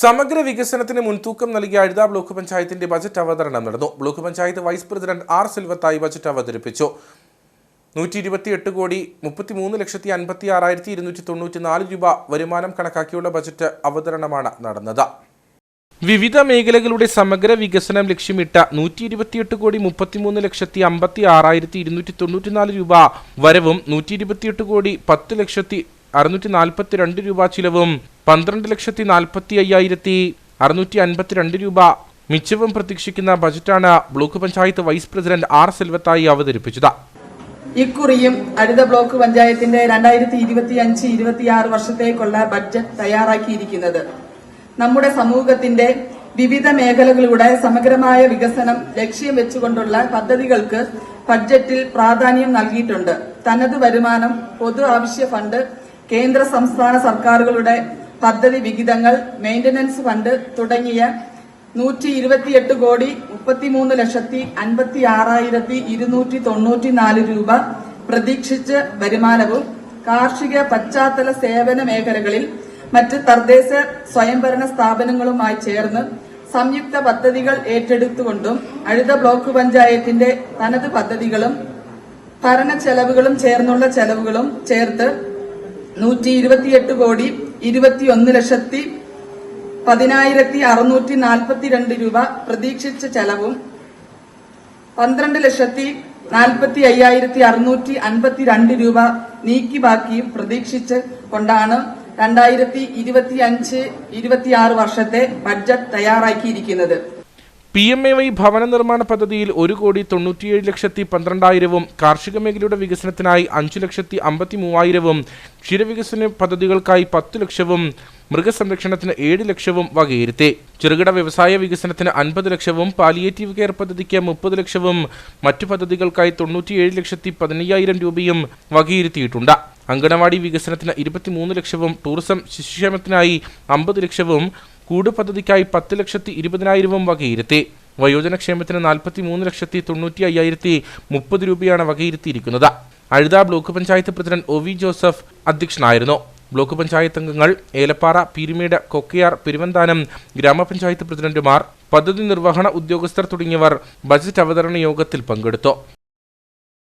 സമഗ്ര വികസനത്തിന് മുൻതൂക്കം നൽകിയ അഴുത ബ്ലോക്ക് പഞ്ചായത്തിന്റെ ബജറ്റ് അവതരണം നടന്നു. Block panchayat vice president R Selvathai budget അവതരിപ്പിച്ചു. നൂറ്റി ഇരുപത്തിയെട്ട് കോടി മുപ്പത്തിമൂന്ന് ലക്ഷത്തി അൻപത്തി ആറായിരത്തി ഇരുന്നൂറ്റി തൊണ്ണൂറ്റി നാല് രൂപ വരുമാനം കണക്കാക്കിയുള്ള ബജറ്റ് അവതരണമാണ് നടന്നത്. വിവിധ മേഖലകളുടെ സമഗ്ര വികസനം ലക്ഷ്യമിട്ട നൂറ്റി ഇരുപത്തിയെട്ട് കോടി മുപ്പത്തിമൂന്ന് ലക്ഷത്തി അമ്പത്തി ആറായിരത്തി ഇരുന്നൂറ്റി തൊണ്ണൂറ്റിനാല് രൂപ വരവും നൂറ്റി ഇരുപത്തിയെട്ട് കോടി പത്ത് ലക്ഷത്തി അറുന്നൂറ്റി നാൽപ്പത്തി രണ്ട് രൂപ ചിലവും പന്ത്രണ്ട് ലക്ഷത്തി നാൽപ്പത്തി അയ്യായിരത്തി അറുന്നൂറ്റി അൻപത്തിരണ്ട് രൂപ മിച്ചവും പ്രതീക്ഷിക്കുന്ന ബജറ്റാണ് block panchayat vice president R Selvathai അവതരിപ്പിച്ചത്. ഇക്കുറിയും അഴുത ബ്ലോക്ക് പഞ്ചായത്തിന്റെ രണ്ടായിരത്തി ഇരുപത്തി അഞ്ച് ഇരുപത്തിയാറ് വർഷത്തേക്കുള്ള ബഡ്ജറ്റ് തയ്യാറാക്കിയിരിക്കുന്നത്. നമ്മുടെ സമൂഹത്തിന്റെ വിവിധ മേഖലകളുടെ സമഗ്രമായ വികസനം ലക്ഷ്യം വെച്ചുകൊണ്ടുള്ള പദ്ധതികൾക്ക് ബഡ്ജറ്റിൽ പ്രാധാന്യം നൽകിയിട്ടുണ്ട്. തനത് വരുമാനം പൊതു ആവശ്യ ഫണ്ട് കേന്ദ്ര സംസ്ഥാന സർക്കാരുകളുടെ പദ്ധതി വിഹിതങ്ങൾ മെയിന്റനൻസ് ഫണ്ട് തുടങ്ങിയ നൂറ്റി ഇരുപത്തിയെട്ട് കോടി മുപ്പത്തിമൂന്ന് ലക്ഷത്തി അൻപത്തി ആറായിരത്തി ഇരുന്നൂറ്റി തൊണ്ണൂറ്റി നാല് രൂപ പ്രതീക്ഷിച്ച് വരുമാനവും കാർഷിക പശ്ചാത്തല സേവന മേഖലകളിൽ മറ്റ് തദ്ദേശ സ്വയംഭരണ സ്ഥാപനങ്ങളുമായി ചേർന്ന് സംയുക്ത പദ്ധതികൾ ഏറ്റെടുത്തുകൊണ്ടും അഴുത ബ്ലോക്ക് പഞ്ചായത്തിന്റെ തനത് പദ്ധതികളും ഭരണ ചെലവുകളും ചേർന്നുള്ള ചെലവുകളും ചേർത്ത് നൂറ്റി ഇരുപത്തിയെട്ട് കോടി ഇരുപത്തിയൊന്ന് ലക്ഷത്തി പതിനായിരത്തി അറുന്നൂറ്റി നാൽപ്പത്തിരണ്ട് രൂപ പ്രതീക്ഷിച്ച ചെലവും പന്ത്രണ്ട് ലക്ഷത്തി നാൽപ്പത്തി അയ്യായിരത്തി അറുന്നൂറ്റി അൻപത്തിരണ്ട് രൂപ നീക്കി ബാക്കിയും പ്രതീക്ഷിച്ച് കൊണ്ടാണ് രണ്ടായിരത്തി ഇരുപത്തി അഞ്ച് ഇരുപത്തിയാറ് വർഷത്തെ ബഡ്ജറ്റ് തയ്യാറാക്കിയിരിക്കുന്നത്. പി എം എ വൈ ഭവന നിർമ്മാണ പദ്ധതിയിൽ ഒരു കോടി തൊണ്ണൂറ്റിയേഴ് ലക്ഷത്തി പന്ത്രണ്ടായിരവും കാർഷിക മേഖലയുടെ വികസനത്തിനായി അഞ്ചു ലക്ഷത്തി അമ്പത്തി മൂവായിരവും ക്ഷീരവികസന പദ്ധതികൾക്കായി പത്തു ലക്ഷവും മൃഗസംരക്ഷണത്തിന് ഏഴ് ലക്ഷവും വകയിരുത്തി. ചെറുകിട വ്യവസായ വികസനത്തിന് അൻപത് ലക്ഷവും പാലിയേറ്റീവ് കെയർ പദ്ധതിക്ക് മുപ്പത് ലക്ഷവും മറ്റു പദ്ധതികൾക്കായി തൊണ്ണൂറ്റിയേഴ് ലക്ഷത്തി പതിനയ്യായിരം രൂപയും വകയിരുത്തിയിട്ടുണ്ട്. അങ്കണവാടി വികസനത്തിന് ഇരുപത്തിമൂന്ന് ലക്ഷവും ടൂറിസം ശിശുക്ഷേമത്തിനായി അമ്പത് ലക്ഷവും കൂട് പദ്ധതിക്കായി പത്ത് ലക്ഷത്തി ഇരുപതിനായിരവും വകയിരുത്തി. വയോജനക്ഷേമത്തിന് നാൽപ്പത്തി മൂന്ന് ലക്ഷത്തി തൊണ്ണൂറ്റി അയ്യായിരത്തി മുപ്പത് രൂപയാണ് വകയിരുത്തിയിരിക്കുന്നത്. Azhutha block panchayat president O V Joseph അധ്യക്ഷനായിരുന്നു. ബ്ലോക്ക് പഞ്ചായത്ത് അംഗങ്ങൾ ഏലപ്പാറ പീരുമേട് കൊക്കയാർ പെരുവന്താനം ഗ്രാമപഞ്ചായത്ത് പ്രസിഡന്റുമാർ പദ്ധതി നിർവഹണ ഉദ്യോഗസ്ഥർ തുടങ്ങിയവർ ബജറ്റ് അവതരണ യോഗത്തിൽ പങ്കെടുത്തു.